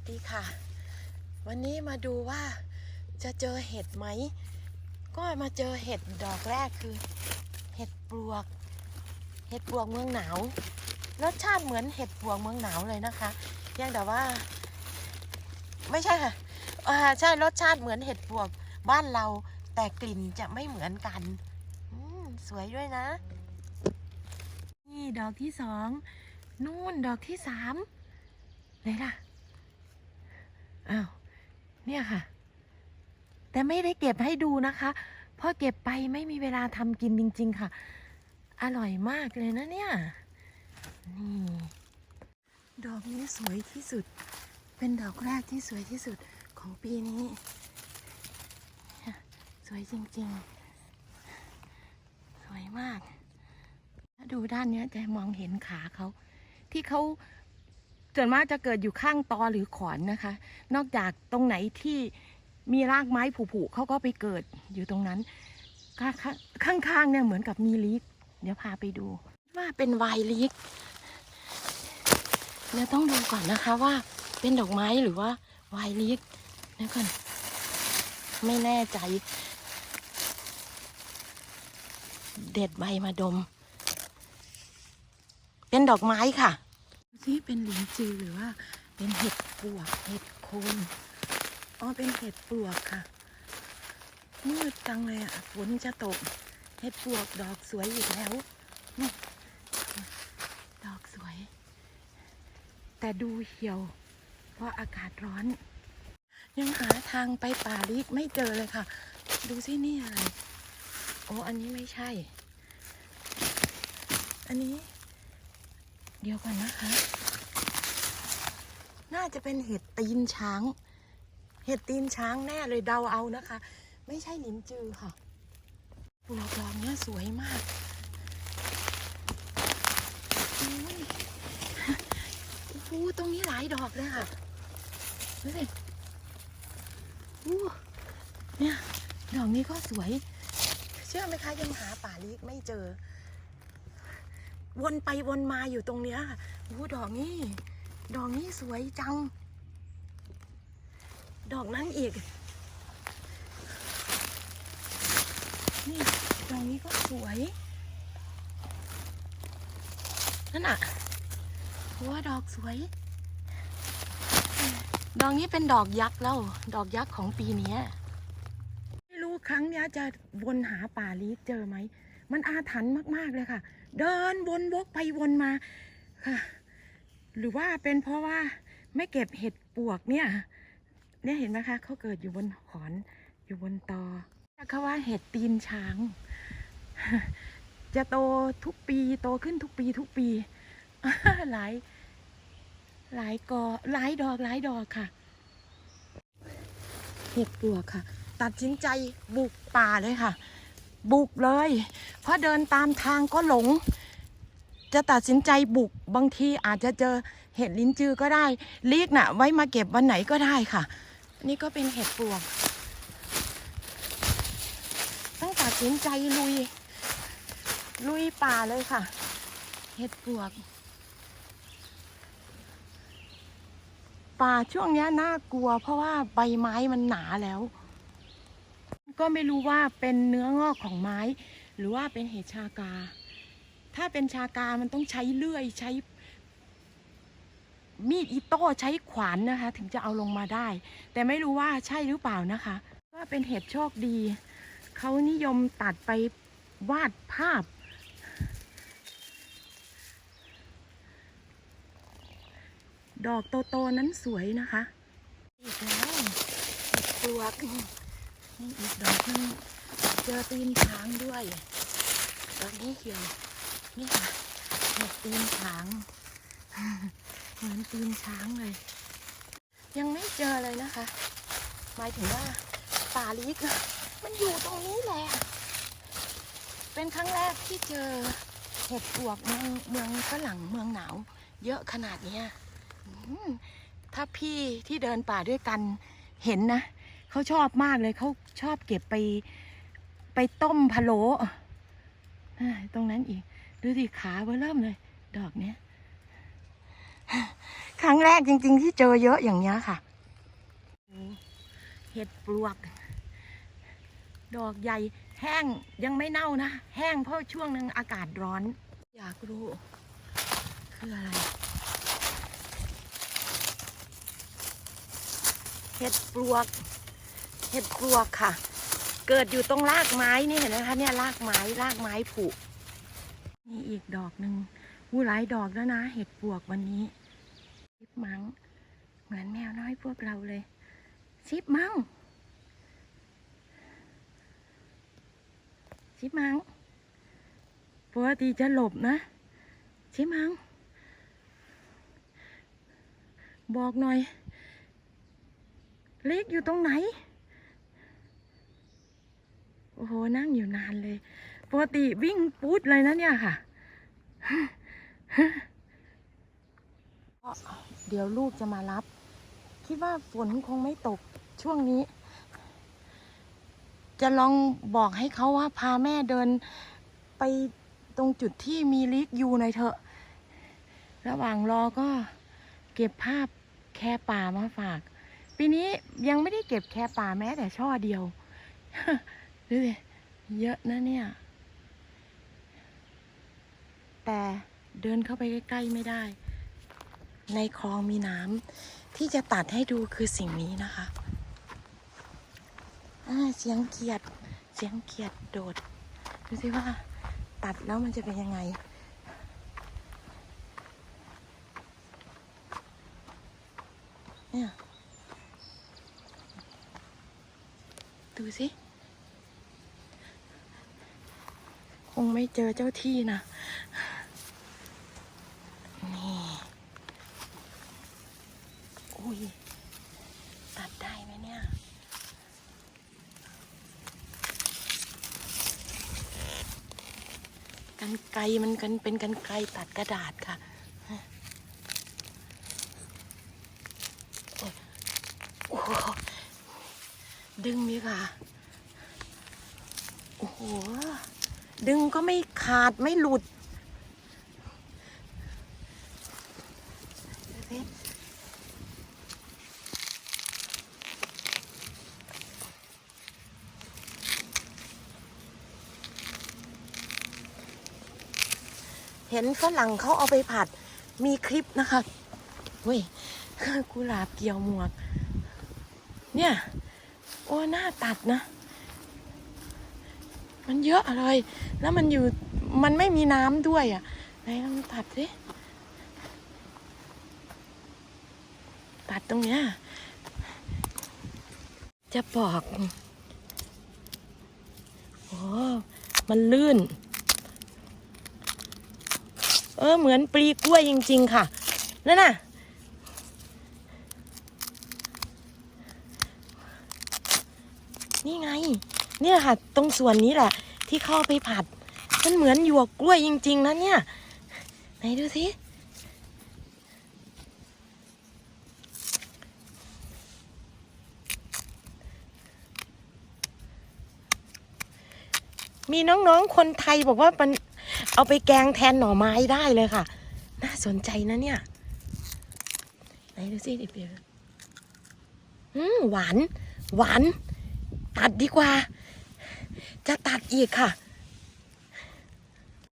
สดีค่ะ วันนี้มาดูว่าจะเจอเห็ดไหม ก็มาเจอเห็ดดอกแรกคือ เห็ดปลวก เห็ดปลวกเมืองหนาว รสชาติเหมือนเห็ดปลวกเมืองหนาวเลยนะคะเพียงแต่ว่า ไม่ใช่ค่ะอ่าใช่รสชาติเหมือนเห็ดปลวกบ้านเรา แต่กลิ่นจะไม่เหมือนกันสวยด้วยนะ นี่ดอกที่สองนู่นดอกที่สามไหนล่ะ อ้าว เนี่ยค่ะ แต่ไม่ได้เก็บให้ดูนะคะ เพราะเก็บไปไม่มีเวลาทำกินจริง ๆ ค่ะ อร่อยมากเลยนะเนี่ย นี่ ดอกนี้สวยที่สุด เป็นดอกแรกที่สวยที่สุดของปีนี้ สวยจริง ๆ สวยมากถ้าดูด้านนี้จะมองเห็นขาเขาที่เขา ส่วนมากจะเกิดอยู่ข้างตอหรือขอนนะคะ นอกจากตรงไหนที่มีรากไม้ผุๆเขาก็ไปเกิดอยู่ตรงนั้น ข้างๆข้างเนี่ยเหมือนกับมีลิกเดี๋ยวพาไปดู ว่าเป็นวายลิกเดี๋ยวต้องดูก่อนนะคะว่าเป็นดอกไม้หรือว่าวายลิกเดี๋ยวก่อนไม่แน่ใจ เด็ดใบมาดม เป็นดอกไม้ค่ะ ที่เป็นหลินจือหรือว่า เป็นเห็ดปลวกเห็ดโคนอ๋อเป็นเห็ดปลวกค่ะมืดจังเลยอะฝนจะตก เห็ดปลวกดอกสวยอีกแล้วนี่ดอกสวย แต่ดูเหี่ยว เพราะอากาศร้อน ยังหาทางไปป่าลิกไม่เจอเลยค่ะ ดูสินี่อะไรโอ้อันนี้ไม่ใช่ อันนี้ เดี๋ยวก่อนนะคะ น่าจะเป็นเห็ดตีนช้าง เห็ดตีนช้างแน่เลยเดาเอานะคะ ไม่ใช่หลินจือค่ะปลวกดอกเนี้ยสวยมากอุ้ยโอ้โหตรงนี้หลายดอกเลยค่ะดูสิอู้เนี่ย ดอกนี้ก็สวย เชื่อไหมคะยังหาป่าลิกไม่เจอ วนไปวนมาอยู่ตรงเนี้ยโอ้ดอกนี้ ดอกนี้สวยจัง ดอกนั้นอีก นี่ ดอกนี้ก็สวย นั่นอะหัวดอกสวย ดอกนี้เป็นดอกยักษ์แล้ว ดอกยักษ์ของปีนี้ไม่รู้ครั้งนี้จะวนหาป่าลีเจอไหม มันอาถรรพ์มาก ๆ เลยค่ะ เดินวนวกไปวนมาค่ะ หรือว่าเป็นเพราะว่าไม่เก็บเห็ดปวกเนี่ย เนี่ยเห็นไหมคะเขาเกิดอยู่บนขอนอยู่บนตอเขาว่าเห็ดตีนช้าง จะโตทุกปีโตขึ้นทุกปีทุกปี หลาย หลายกอหลายดอกหลายดอกค่ะ เห็ดปวกค่ะ ตัดสินใจบุกป่าเลยค่ะ บุกเลย เพราะเดินตามทางก็หลง จะตัดสินใจบุกบางทีอาจจะเจอเห็ดลิ้นจือก็ได้ลีกน่ะ ไว้มาเก็บวันไหนก็ได้ค่ะ นี่ก็เป็นเห็ดปวกต้องตัดสินใจลุย ลุยป่าเลยค่ะ เห็ดปวก ป่าช่วงเนี้ยน่ากลัว เพราะว่าใบไม้มันหนาแล้ว ก็ไม่รู้ว่าเป็นเนื้องอกของไม้ หรือว่าเป็นเห็ดชากา ถ้าเป็นชากามันต้องใช้เลื่อยใช้ มีดอิโต้ใช้ขวานนะคะ ถึงจะเอาลงมาได้ แต่ไม่รู้ว่าใช่หรือเปล่านะคะว่าเป็นเห็ดโชคดีเขานิยมตัดไปวาดภาพ ดอกโตๆนั้นสวยนะคะ อีกแล้วเห็ดปลวก นี่อีกดอกหนึงเจอตีนช้างด้วยดอกนี้เขียวนี่ค่ะเห็ดตีนช้าง เหมือนตีนช้างเลย ยังไม่เจอเลยนะคะ หมายถึงว่าป่าลิกมันอยู่ตรงนี้แหละ เป็นครั้งแรกที่เจอเห็ดปวกเมืองเมืองฝรั่งเมืองหนาว เยอะขนาดเนี้ถ้าพี่ที่เดินป่าด้วยกันเห็นนะ เขาชอบมากเลยเขาชอบเก็บไป ไปต้มพะโล้อ่ตรงนั้นอีก ดูสิขาเบอเริ่มเลย ดอกเนี้ย ครั้งแรกจริง ๆ ที่เจอเยอะอย่างเนี้ยค่ะ เห็ดปลวก ดอกใหญ่ แห้งยังไม่เน่านะ แห้งเพราะช่วงนึงอากาศร้อน อยากรู้ คืออะไรเห็ดปลวก เห็ดปลวกค่ะ เกิดอยู่ตรงรากไม้นี่เห็นไหมคะเนี่ยรากไม้รากไม้ผุนี่อีกดอกหนึ่งวูหลายดอกแล้วนะ เห็ดปลวกวันนี้ชิปมังเหมือนแมวน้อยพวกเราเลยชิปมังชิปมังปกติจะหลบนะชิปมังบอกหน่อย เล็กอยู่ตรงไหน อ้โหนั่งอยู่นานเลยปกติวิ่งปูดเลยนะเนี่ยค่ะ เดี๋ยวลูกจะมารับ คิดว่าฝนคงไม่ตกช่วงนี้ จะลองบอกให้เขาว่าพาแม่เดินไปตรงจุดที่มีลิกอยู่หน่อยเถอะ ระหว่างรอก็เก็บภาพแค่ป่ามาฝาก ปีนี้ยังไม่ได้เก็บแค่ป่าแม้แต่ช่อเดียว ดูสิเยอะนะเนี่ย แต่เดินเข้าไปใกล้ๆไม่ได้ ในคลองมีน้ำที่จะตัดให้ดูคือสิ่งนี้นะคะเสียงเขียดเสียงเขียดโดดดูสิว่าตัดแล้วมันจะเป็นยังไง เนี่ย ดูสิ ค งไม่เจอเจ้าที่นะ นี่ อุ้ย ตัดได้ไหมเนี่ย กันไกลมันกันเป็นกันไกลตัดกระดาษค่ะโอ้โหดึงดีค่ะ โอ้โห ดึงก็ไม่ขาดไม่หลุดเห็นฝรั่งเขาเอาไปผัด มีคลิปนะคะเว้ยกุหลาบเกี่ยวหมวก เนี่ย โอ้หน้าตัดนะ มันเยอะเลย แล้วมันอยู่มันไม่มีน้ำด้วยอะไหนลองตัดสิตัดตรงเนี้ยจะบอกโอ้มันลื่น เออเหมือนปลีกล้วยจริง ๆ ค่ะนั่นน่ะ นี่ไง เนี่ยค่ะ ตรงส่วนนี้แหละ ที่เข้าไปผัด มันเหมือนหยวกกล้วยจริง ๆนะเนี่ย ไหนดูสิมีน้องๆ คนไทยบอกว่ามันเอาไปแกงแทนหน่อไม้ได้เลยค่ะ น่าสนใจนะเนี่ย ไหนดูสิเดี๋ยวหวาน หวาน ตัดดีกว่า จะตัดอีกค่ะ